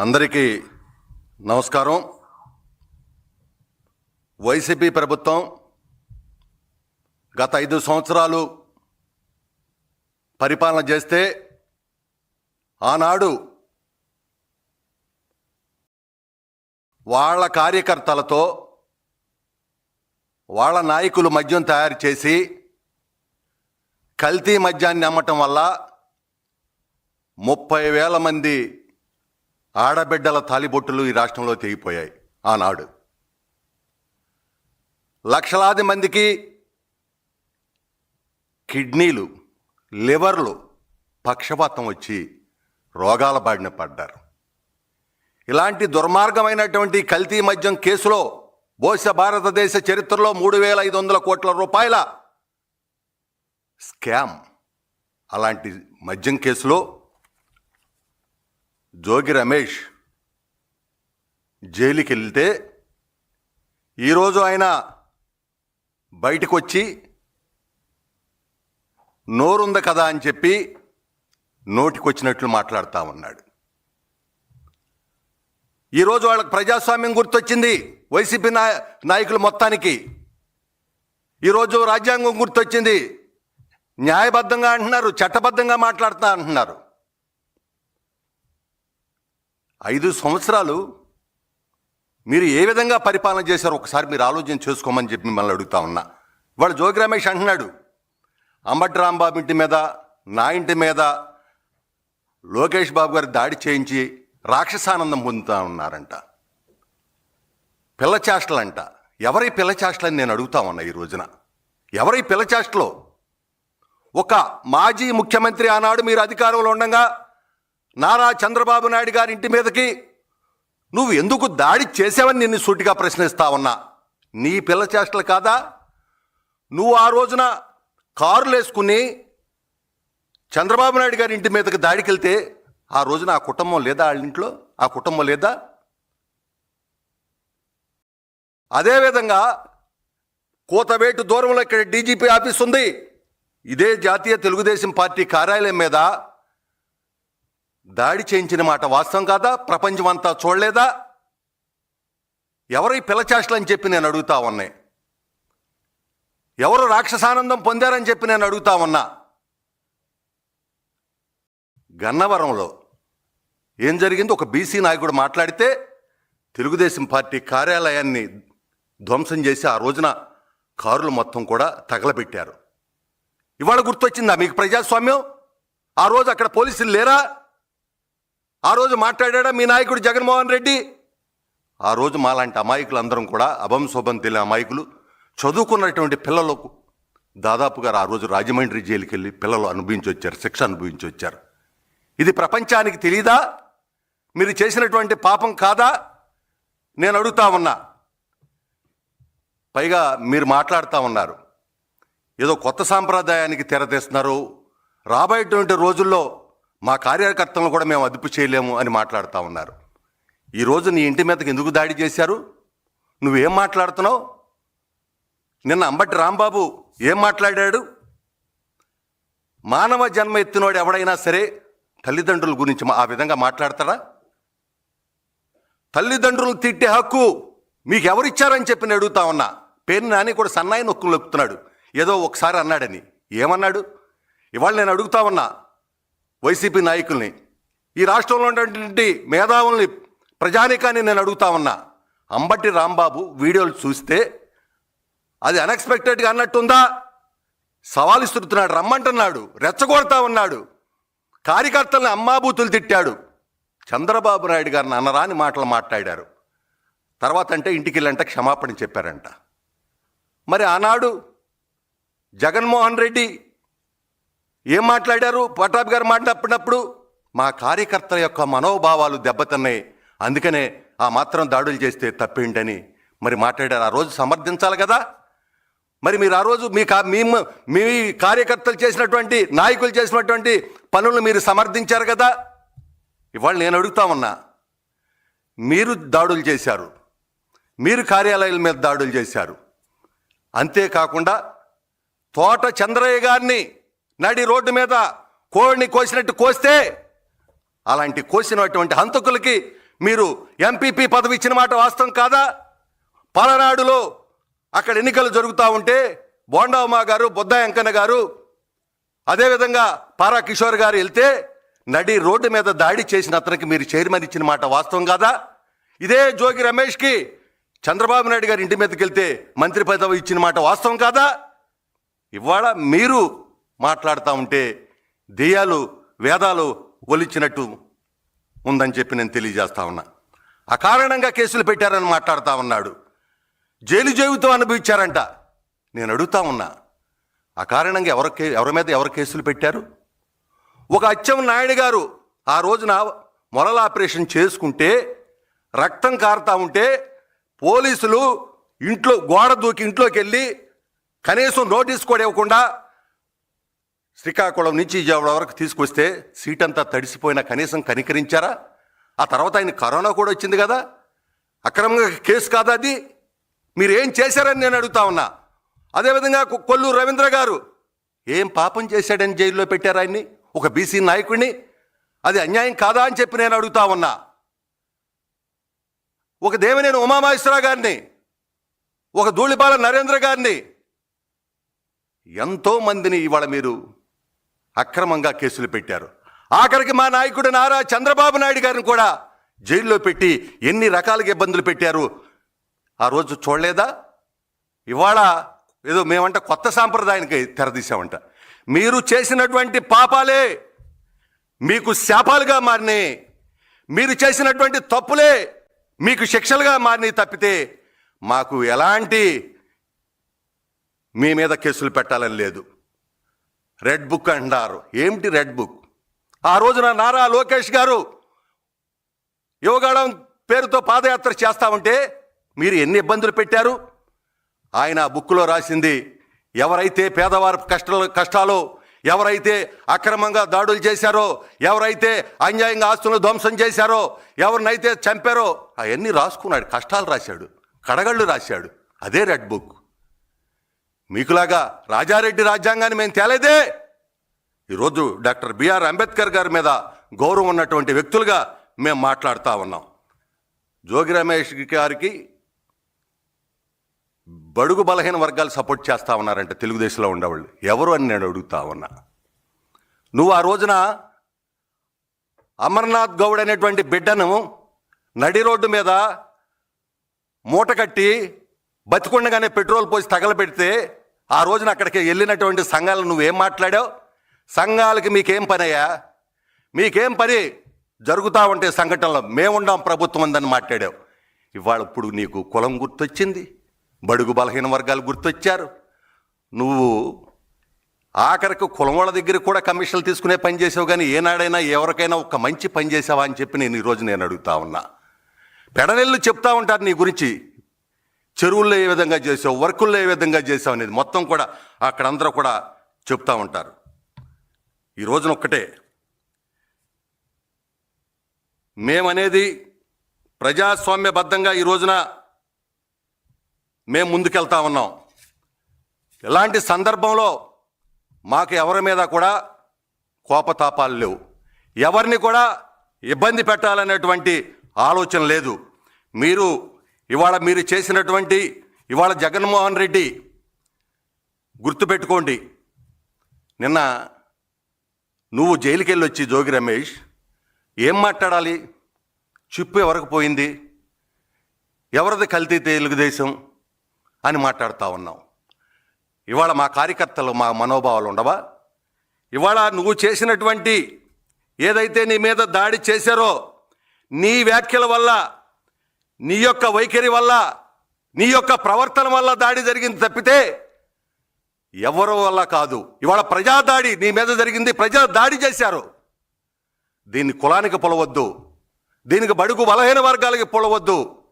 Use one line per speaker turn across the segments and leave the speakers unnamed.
అందరికీ నమస్కారం. వైసీపీ ప్రభుత్వం గత ఐదు సంవత్సరాలు పరిపాలన చేస్తే ఆనాడు వాళ్ళ కార్యకర్తలతో వాళ్ళ నాయకులు మద్యం తయారు చేసి కల్తీ మద్యాన్ని అమ్మటం వల్ల ముప్పై వేల మంది ఆడబిడ్డల తాలిబొట్టులు ఈ రాష్ట్రంలో తెగిపోయాయి ఆనాడు. లక్షలాది మందికి కిడ్నీలు లివర్లు పక్షపాతం వచ్చి రోగాల బారిన పడ్డారు. ఇలాంటి దుర్మార్గమైనటువంటి కల్తీ మద్యం కేసులో బహుశా భారతదేశ చరిత్రలో మూడు వేల ఐదు వందల కోట్ల రూపాయల స్కామ్. అలాంటి మద్యం కేసులో జోగి రమేష్ జైలుకి వెళ్తే ఈరోజు ఆయన బయటకు వచ్చి నోరుంది కదా అని చెప్పి నోటికొచ్చినట్లు మాట్లాడుతూ ఉన్నాడు. ఈరోజు వాళ్ళకి ప్రజాస్వామ్యం గుర్తొచ్చింది. వైసీపీ నాయ నాయకులు మొత్తానికి. ఈరోజు రాజ్యాంగం గుర్తొచ్చింది. న్యాయబద్ధంగా అంటున్నారు చట్టబద్ధంగా మాట్లాడుతా అంటున్నారు. ఐదు సంవత్సరాలు మీరు ఏ విధంగా పరిపాలన చేశారో ఒకసారి మీరు ఆలోచన చేసుకోమని చెప్పి మిమ్మల్ని అడుగుతా ఉన్నా. వాడు జోగి రమేష్ అంటున్నాడు అంబటి రాంబాబు ఇంటి మీద నా ఇంటి మీద లోకేష్ బాబు గారు దాడి చేయించి రాక్షసానందం పొందుతా ఉన్నారంట. పిల్ల ఎవరై ఎవరి పిల్ల నేను అడుగుతా ఉన్నా ఈ రోజున? ఎవరి పిల్లచేష్టలో? ఒక మాజీ ముఖ్యమంత్రి ఆనాడు మీరు అధికారంలో ఉండగా నారా చంద్రబాబు నాయుడు గారి ఇంటి మీదకి. నువ్వు ఎందుకు దాడి చేసావని నిన్ను సూటిగా ప్రశ్నిస్తా ఉన్నా. నీ పిల్ల చేష్టలు కాదా? నువ్వు ఆ రోజున కారులు వేసుకుని చంద్రబాబు నాయుడు గారి ఇంటి మీదకి దాడికి వెళ్తే ఆ రోజున ఆ కుటుంబం లేదా వాళ్ళ ఇంట్లో? ఆ కుటుంబం లేదా? అదేవిధంగా కోతవేటు దూరంలో ఇక్కడ డీజీపీ ఆఫీస్ ఉంది ఇదే జాతీయ తెలుగుదేశం పార్టీ కార్యాలయం మీద దాడి చేయించిన మాట వాస్తవం కాదా? ప్రపంచం అంతా చూడలేదా? ఎవరు ఈ అని చెప్పి నేను అడుగుతా ఉన్నాయి ఎవరు రాక్షసానందం పొందారని చెప్పి నేను అడుగుతా ఉన్నా? గన్నవరంలో ఏం జరిగింది ఒక బీసీ నాయకుడు మాట్లాడితే తెలుగుదేశం పార్టీ కార్యాలయాన్ని ధ్వంసం చేసి ఆ రోజున కారులు మొత్తం కూడా తగలబెట్టారు. ఇవాళ గుర్తొచ్చిందా మీకు ప్రజాస్వామ్యం? ఆ రోజు అక్కడ పోలీసులు లేరా? ఆ రోజు మాట్లాడా మీ నాయకుడు జగన్మోహన్ రెడ్డి? ఆ రోజు మాలాంటి అమాయకులు అందరం కూడా అభం శోభం తెలియని అమాయకులు చదువుకున్నటువంటి పిల్లలకు దాదాపుగా ఆ రోజు రాజమండ్రి జైలుకి వెళ్ళి పిల్లలు అనుభవించి వచ్చారు శిక్ష అనుభవించి వచ్చారు. ఇది ప్రపంచానికి తెలీదా? మీరు చేసినటువంటి పాపం కాదా? నేను అడుగుతా ఉన్నా. పైగా మీరు మాట్లాడుతూ ఉన్నారు. ఏదో కొత్త సాంప్రదాయానికి తెరతీస్తున్నారు. రాబోయేటువంటి రోజుల్లో మా కార్యకర్తలను కూడా మేము అదుపు చేయలేము అని మాట్లాడుతూ ఉన్నారు. ఈరోజు నీ ఇంటి మీదకి ఎందుకు దాడి చేశారు? నువ్వేం మాట్లాడుతున్నావు? నిన్న అంబటి రాంబాబు ఏం మాట్లాడాడు? మానవ జన్మ ఎత్తినోడు ఎవడైనా సరే తల్లిదండ్రుల గురించి మా- ఆ విధంగా మాట్లాడతారా తల్లిదండ్రులు తిట్టే హక్కు మీకు ఎవరిచ్చారని చెప్పి నేను అడుగుతా ఉన్నా. పేరు నాని కూడా సన్నాయి నొక్కులు నొక్కుతున్నాడు. ఏదో ఒకసారి అన్నాడని. ఏమన్నాడు? ఇవాళ నేను అడుగుతా ఉన్నా. వైసీపీ నాయకుల్ని ఈ రాష్ట్రంలో ఉన్నటువంటి మేధావుల్ని ప్రజానికాన్ని నేను అడుగుతా ఉన్నా. అంబటి రాంబాబు వీడియోలు చూస్తే అది అన్ఎక్స్పెక్టెడ్గా అన్నట్టుందా? సవాలు ఇస్తున్నాడు రమ్మంటున్నాడు రెచ్చగొడతా ఉన్నాడు. కార్యకర్తల్ని అమ్మాబూతులు తిట్టాడు. చంద్రబాబు నాయుడు గారిని అనరాని మాటలు మాట్లాడారు. తర్వాత అంటే ఇంటికి వెళ్ళంట క్షమాపణ చెప్పారంట. మరి ఆనాడు జగన్మోహన్ రెడ్డి ఏం మాట్లాడారు? పటాబ్ గారు మాట్లాడినప్పుడు మా కార్యకర్తల యొక్క మనోభావాలు దెబ్బతిన్నాయి. అందుకనే ఆ మాత్రం దాడులు చేస్తే తప్పేంటని. మరి మాట్లాడారు. ఆ రోజు సమర్థించాలి కదా? మరి మీరు ఆ రోజు మీ కా- మీ మీ కార్యకర్తలు చేసినటువంటి నాయకులు చేసినటువంటి పనులు మీరు సమర్థించారు కదా? ఇవాళ నేను అడుగుతా ఉన్నా. మీరు దాడులు చేశారు. మీరు కార్యాలయాల మీద దాడులు చేశారు. అంతేకాకుండా తోట చంద్రయ్య గారిని నడి రోడ్డు మీద కోడిని కోసినట్టు కోస్తే అలాంటి కోసినటువంటి హంతకులకి మీరు ఎంపీపీ పదవి ఇచ్చిన మాట వాస్తవం కాదా? పలనాడులో అక్కడ ఎన్నికలు జరుగుతూ ఉంటే బోండావుమా గారు బొద్దా వెంకన్న గారు అదేవిధంగా పారా కిషోర్ గారు వెళ్తే నడి రోడ్డు మీద దాడి చేసిన అతనికి మీరు చైర్మన్ ఇచ్చిన మాట వాస్తవం కాదా? ఇదే జోగి రమేష్కి చంద్రబాబు నాయుడు గారి ఇంటి మీదకి వెళ్తే మంత్రి పదవి ఇచ్చిన మాట వాస్తవం కాదా? ఇవాళ మీరు మాట్లాడుతూ ఉంటే దెయ్యాలు వేదాలు ఒలిచినట్టు ఉందని చెప్పి నేను తెలియజేస్తా ఉన్నా. అకారణంగా కేసులు పెట్టారని మాట్లాడుతూ ఉన్నాడు. జైలు జీవితం అనుభవించారంట. నేను అడుగుతా ఉన్నా అకారణంగా ఎవరి ఎవరి మీద ఎవరు కేసులు పెట్టారు? ఒక అచ్చం నాయుడు గారు ఆ రోజున మొరల ఆపరేషన్ చేసుకుంటే రక్తం కారుతా ఉంటే పోలీసులు ఇంట్లో గోడ దూకి ఇంట్లోకి వెళ్ళి కనీసం నోటీస్ కూడా ఇవ్వకుండా శ్రీకాకుళం నుంచి విజయవాడ వరకు తీసుకొస్తే సీట్ అంతా తడిసిపోయినా కనీసం కనికరించారా? ఆ తర్వాత ఆయన కరోనా కూడా వచ్చింది కదా. అక్రమంగా కేసు కాదా అది? మీరు ఏం చేశారని నేను అడుగుతా ఉన్నా. అదేవిధంగా కొల్లూరు రవీంద్ర గారు ఏం పాపం చేశాడని జైల్లో పెట్టారు ఆయన్ని? ఒక బీసీ నాయకుడిని? అది అన్యాయం కాదా అని చెప్పి నేను అడుగుతా ఉన్నా. ఒక దేవినేని ఉమామహేశ్వర గారిని ఒక ధూళిపాల నరేంద్ర గారిని ఎంతో మందిని ఇవాళ మీరు అక్రమంగా కేసులు పెట్టారు. ఆఖరికి మా నాయకుడు నారా చంద్రబాబు నాయుడు గారిని కూడా జైల్లో పెట్టి ఎన్ని రకాలుగా ఇబ్బందులు పెట్టారు ఆ రోజు చూడలేదా? ఇవాళ ఏదో మేమంట కొత్త సాంప్రదాయానికి తెరదీశామంట. మీరు చేసినటువంటి పాపాలే మీకు శాపాలుగా మారినాయి. మీరు చేసినటువంటి తప్పులే మీకు శిక్షలుగా మారినాయి తప్పితే మాకు ఎలాంటి మీ మీద కేసులు పెట్టాలని లేదు. రెడ్ బుక్ అంటారు. ఏమిటి రెడ్ బుక్? ఆ రోజున నారా లోకేష్ గారు యువగాడం పేరుతో పాదయాత్ర చేస్తా ఉంటే మీరు ఎన్ని ఇబ్బందులు పెట్టారు? ఆయన ఆ బుక్లో రాసింది ఎవరైతే పేదవారి కష్టాలు కష్టాలు ఎవరైతే అక్రమంగా దాడులు చేశారో ఎవరైతే అన్యాయంగా ఆస్తులను ధ్వంసం చేశారో ఎవరినైతే చంపారో అవన్నీ రాసుకున్నాడు. కష్టాలు రాశాడు. కడగళ్ళు రాశాడు. అదే రెడ్ బుక్. మీకులాగా రాజారెడ్డి రాజ్యాంగాన్ని మేము తేలేదే. ఈరోజు డాక్టర్ బిఆర్ అంబేద్కర్ గారి మీద గౌరవం ఉన్నటువంటి వ్యక్తులుగా మేము మాట్లాడుతూ ఉన్నాం. జోగి రమేష్ గారికి బడుగు బలహీన వర్గాలు సపోర్ట్ చేస్తా ఉన్నారంటే తెలుగుదేశంలో ఉండేవాళ్ళు. ఎవరు అని నేను అడుగుతా ఉన్నా. నువ్వు ఆ రోజున అమర్నాథ్ గౌడ్ అనేటువంటి బిడ్డను నడి రోడ్డు మీద మూట కట్టి బతికుండగానే పెట్రోల్ పోసి తగలబెడితే ఆ రోజున అక్కడికి వెళ్ళినటువంటి సంఘాలను నువ్వేం మాట్లాడావు? సంఘాలకి మీకేం పనయ్యా? మీకేం పని జరుగుతూ ఉంటే సంఘటనలో మేముండాం ప్రభుత్వం ఉందని మాట్లాడావు. ఇవాళ ఇప్పుడు నీకు కులం గుర్తొచ్చింది బడుగు బలహీన వర్గాలు గుర్తొచ్చారు. నువ్వు ఆఖరికి కులం వాళ్ళ దగ్గర కూడా కమిషన్లు తీసుకునే పని చేసావు కానీ ఏనాడైనా ఎవరికైనా ఒక మంచి పని చేసావా అని చెప్పి నేను ఈరోజు నేను అడుగుతా ఉన్నా. పెడనెళ్ళు చెప్తా ఉంటారు నీ గురించి. చెరువుల్లో ఏ విధంగా చేసావు వర్కుల్లో ఏ విధంగా చేసావు అనేది మొత్తం కూడా అక్కడ అందరూ కూడా చెప్తా ఉంటారు. ఈ రోజున ఒక్కటే మేమనేది ప్రజాస్వామ్యబద్ధంగా ఈ రోజున మేము ముందుకెళ్తా ఉన్నాం. ఇలాంటి సందర్భంలో మాకు ఎవరి మీద కూడా కోపతాపాలు లేవు. ఎవరిని కూడా ఇబ్బంది పెట్టాలనేటువంటి ఆలోచన లేదు. మీరు ఇవాళ మీరు చేసినటువంటి ఇవాళ జగన్మోహన్ రెడ్డి గుర్తుపెట్టుకోండి. నిన్న నువ్వు జైలుకెళ్ళి వచ్చి జోగి రమేష్ ఏం మాట్లాడాలి? చిప్పు ఎవరికి పోయింది? ఎవరిది కల్తీ తెలుగుదేశం అని మాట్లాడుతూ ఉన్నాం ఇవాళ మా కార్యకర్తలు మా మనోభావాలు ఉండవా? ఇవాళ నువ్వు చేసినటువంటి ఏదైతే నీ మీద దాడి చేశారో నీ వ్యాఖ్యల వల్ల నీ యొక్క వైఖరి వల్ల నీ యొక్క ప్రవర్తన వల్ల దాడి జరిగింది తప్పితే ఎవరో వల్ల కాదు. ఇవాళ ప్రజా దాడి నీ మీద జరిగింది ప్రజా దాడి చేశారు. దీన్ని కులానికి పొలవద్దు. దీనికి బడుగు బలహీన వర్గాలకి పొలవద్దు.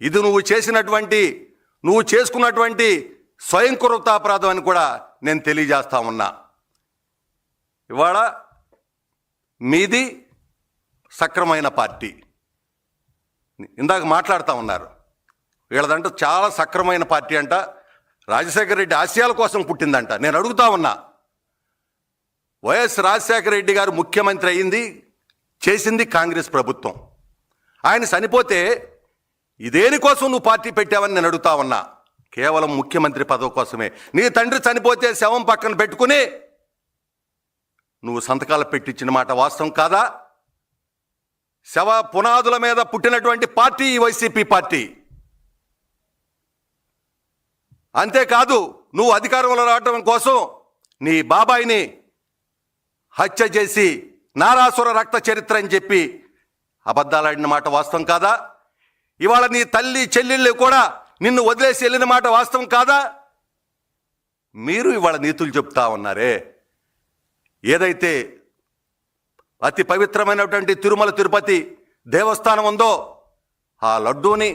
ఇది నువ్వు చేసినటువంటి నువ్వు చేసుకున్నటువంటి స్వయంకృతాపరాధం అని కూడా నేను తెలియజేస్తా ఉన్నా. ఇవాళ మీది సక్రమైన పార్టీ. ఇందాక మాట్లాడుతూ ఉన్నారు. వీళ్ళదంట చాలా సక్రమైన పార్టీ అంట. రాజశేఖర రెడ్డి ఆశయాల కోసం పుట్టిందంట. నేను అడుగుతా ఉన్నా. వైఎస్ రాజశేఖర రెడ్డి గారు ముఖ్యమంత్రి అయింది చేసింది కాంగ్రెస్ ప్రభుత్వం. ఆయన చనిపోతే ఇదేనికోసం నువ్వు పార్టీ పెట్టావని నేను అడుగుతా ఉన్నా. కేవలం ముఖ్యమంత్రి పదవి కోసమే. నీ తండ్రి చనిపోతే శవం పక్కన పెట్టుకుని నువ్వు సంతకాలు పెట్టించిన మాట వాస్తవం కాదా? శవ పునాదుల మీద పుట్టినటువంటి పార్టీ ఈ వైసీపీ పార్టీ. అంతేకాదు నువ్వు అధికారంలో రావడం కోసం నీ బాబాయిని హత్య చేసి నారాసుర రక్త చరిత్ర అని చెప్పి అబద్ధాలాడిన మాట వాస్తవం కాదా? ఇవాళ నీ తల్లి చెల్లెళ్ళు కూడా నిన్ను వదిలేసి వెళ్ళిన మాట వాస్తవం కాదా? మీరు ఇవాళ నీతులు చెప్తా ఉన్నారే. ఏదైతే అతి పవిత్రమైనటువంటి తిరుమల తిరుపతి దేవస్థానం ఉందో ఆ లడ్డూని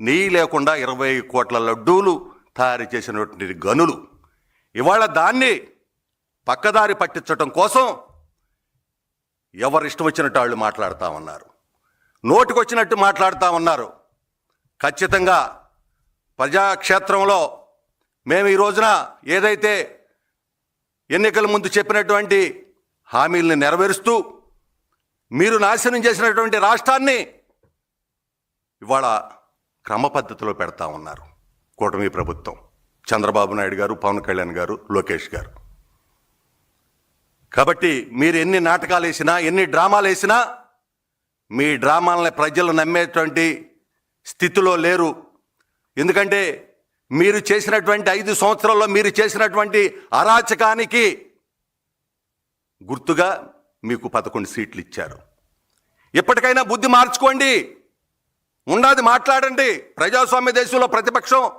నెయ్యి లేకుండా ఇరవై కోట్ల లడ్డూలు తయారు చేసినటువంటి గనులు. ఇవాళ దాన్ని పక్కదారి పట్టించటం కోసం ఎవరు ఇష్టం వచ్చినట్టు వాళ్ళు మాట్లాడుతూ ఉన్నారు నోటికొచ్చినట్టు మాట్లాడుతూ ఉన్నారు ఖచ్చితంగా ప్రజాక్షేత్రంలో మేము ఈ రోజున ఏదైతే ఎన్నికల ముందు చెప్పినటువంటి హామీల్ని నెరవేరుస్తూ మీరు నాశనం చేసినటువంటి రాష్ట్రాన్ని ఇవాళ క్రమ పద్ధతిలో పెడతా ఉన్నారు కూటమి ప్రభుత్వం. చంద్రబాబు నాయుడు గారు పవన్ కళ్యాణ్ గారు లోకేష్ గారు. కాబట్టి మీరు ఎన్ని నాటకాలు వేసినా ఎన్ని డ్రామాలు వేసినా మీ డ్రామాలని ప్రజలు నమ్మేటువంటి స్థితిలో లేరు. ఎందుకంటే మీరు చేసినటువంటి ఐదు సంవత్సరాల్లో మీరు చేసినటువంటి అరాచకానికి గుర్తుగా మీకు పదకొండు సీట్లు ఇచ్చారు. ఇప్పటికైనా బుద్ధి మార్చుకోండి. ఉన్నది మాట్లాడండి. ప్రజాస్వామ్య దేశంలో ప్రతిపక్షం.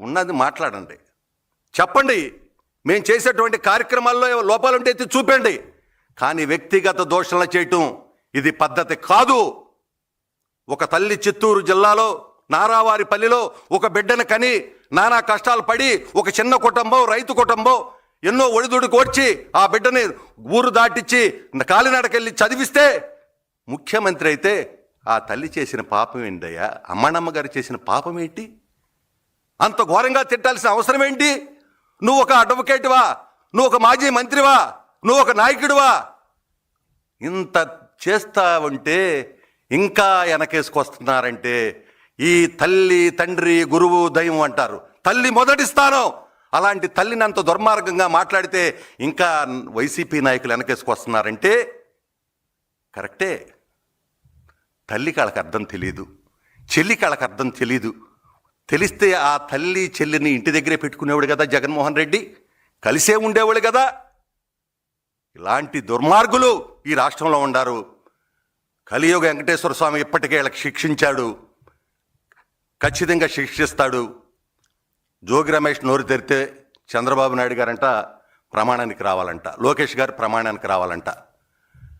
ఉన్నది మాట్లాడండి. చెప్పండి. మేము చేసేటువంటి కార్యక్రమాల్లో లోపాలుంటే ఎత్తి చూపండి. కానీ వ్యక్తిగత దోషణలు చేయటం ఇది పద్ధతి కాదు. ఒక తల్లి చిత్తూరు జిల్లాలో నారావారిపల్లిలో ఒక బిడ్డను కని నానా కష్టాలు పడి ఒక చిన్న కుటుంబం రైతు కుటుంబం ఎన్నో ఒడిదుడికి వచ్చి ఆ బిడ్డని ఊరు దాటిచ్చి కాలినడకెళ్ళి చదివిస్తే ముఖ్యమంత్రి అయితే ఆ తల్లి చేసిన పాపం ఏంటయ్యా? అమ్మనమ్మ గారు చేసిన పాపం ఏంటి? అంత ఘోరంగా తిట్టాల్సిన అవసరం ఏంటి? నువ్వు ఒక అడ్వకేట్వా నువ్వు ఒక మాజీ మంత్రివా నువ్వు ఒక నాయకుడివా ఇంత చేస్తా ఉంటే ఇంకా వెనకేసుకొస్తున్నారంటే ఈ తల్లి తండ్రి గురువు దైవం అంటారు. తల్లి మొదటి స్థానం. అలాంటి తల్లిని అంత దుర్మార్గంగా మాట్లాడితే ఇంకా వైసీపీ నాయకులు వెనకేసుకొస్తున్నారంటే కరెక్టే. తల్లి కాళ్ళకి అర్థం తెలియదు చెల్లి కాళ్ళకి అర్థం తెలియదు తెలిస్తే ఆ తల్లి చెల్లిని ఇంటి దగ్గరే పెట్టుకునేవాడు కదా జగన్మోహన్ రెడ్డి? కలిసే ఉండేవాడు కదా? ఇలాంటి దుర్మార్గులు ఈ రాష్ట్రంలో ఉండారు. కలియుగ వెంకటేశ్వర స్వామి ఇప్పటికే వీళ్ళకి శిక్షించాడు. ఖచ్చితంగా శిక్షిస్తాడు. జోగి రమేష్ నోరు తెరితే చంద్రబాబు నాయుడు గారంట ప్రమాణానికి రావాలంట. లోకేష్ గారు ప్రమాణానికి రావాలంట.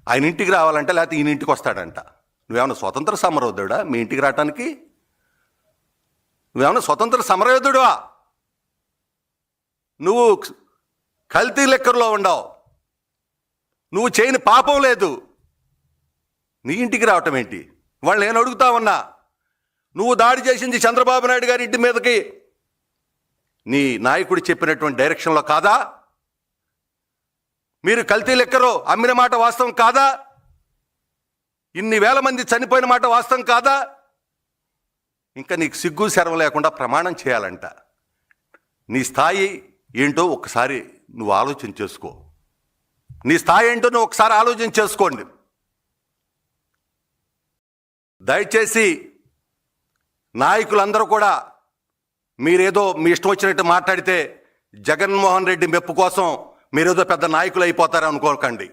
ఆయన ఇంటికి రావాలంట లేకపోతే ఈయన ఇంటికి వస్తాడంట. నువ్వేమైనా స్వతంత్ర సమరయోధుడా? మీ ఇంటికి రావటానికి? నువ్వేమైనా స్వతంత్ర సమరయోధుడువా? నువ్వు కల్తీ లెక్కర్లో ఉండవు. నువ్వు చేయని పాపం లేదు. నీ ఇంటికి రావటం ఏంటి? వాళ్ళు నేను అడుగుతా ఉన్నా. నువ్వు దాడి చేసింది చంద్రబాబు నాయుడు గారి ఇంటి మీదకి నీ నాయకుడు చెప్పినటువంటి డైరెక్షన్లో కాదా? మీరు కల్తీ లెక్కరో అమ్మిన మాట వాస్తవం కాదా? ఇన్ని వేల మంది చనిపోయిన మాట వాస్తవం కాదా? ఇంకా నీకు సిగ్గు శరం లేకుండా ప్రమాణం చేయాలంట. నీ స్థాయి ఏంటో ఒకసారి నువ్వు ఆలోచన చేసుకో. నీ స్థాయి ఏంటో నువ్వు ఒకసారి ఆలోచన చేసుకోండి. దయచేసి నాయకులందరూ కూడా మీరేదో మీ ఇష్టం వచ్చినట్టు మాట్లాడితే జగన్మోహన్ రెడ్డి మెప్పు కోసం మీరేదో పెద్ద నాయకులు అయిపోతారు అనుకోకండి.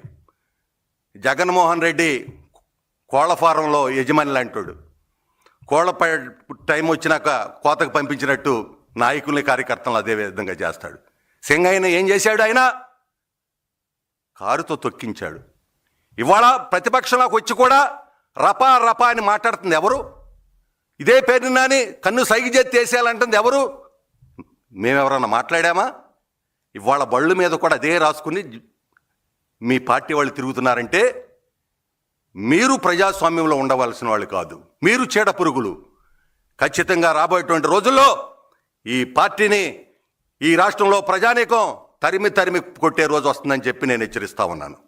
జగన్మోహన్ రెడ్డి కోళ్ళ ఫారంలో యజమాని లాంటాడు. కోళ్ళ ప- టైం వచ్చినాక కోతకు పంపించినట్టు నాయకుల్ని కార్యకర్తలను అదే విధంగా చేస్తాడు. సింగయ్యన ఏం చేశాడు ఆయన? కారుతో తొక్కించాడు. ఇవాళ ప్రతిపక్షంలోకి వచ్చి కూడా రపా రపా అని మాట్లాడుతుంది ఎవరు? ఇదే పేరు నాని కన్ను సైగి చేతి వేసేయాలంటుంది ఎవరు? మేమెవరన్నా మాట్లాడామా? ఇవాళ బళ్ళు మీద కూడా అదే రాసుకుని మీ పార్టీ వాళ్ళు తిరుగుతున్నారంటే మీరు ప్రజాస్వామ్యంలో ఉండవలసిన వాళ్ళు కాదు. మీరు చీడ పురుగులు. ఖచ్చితంగా రాబోయేటువంటి రోజుల్లో ఈ పార్టీని ఈ రాష్ట్రంలో ప్రజానీకం తరిమి తరిమి కొట్టే రోజు వస్తుందని చెప్పి నేను హెచ్చరిస్తా ఉన్నాను.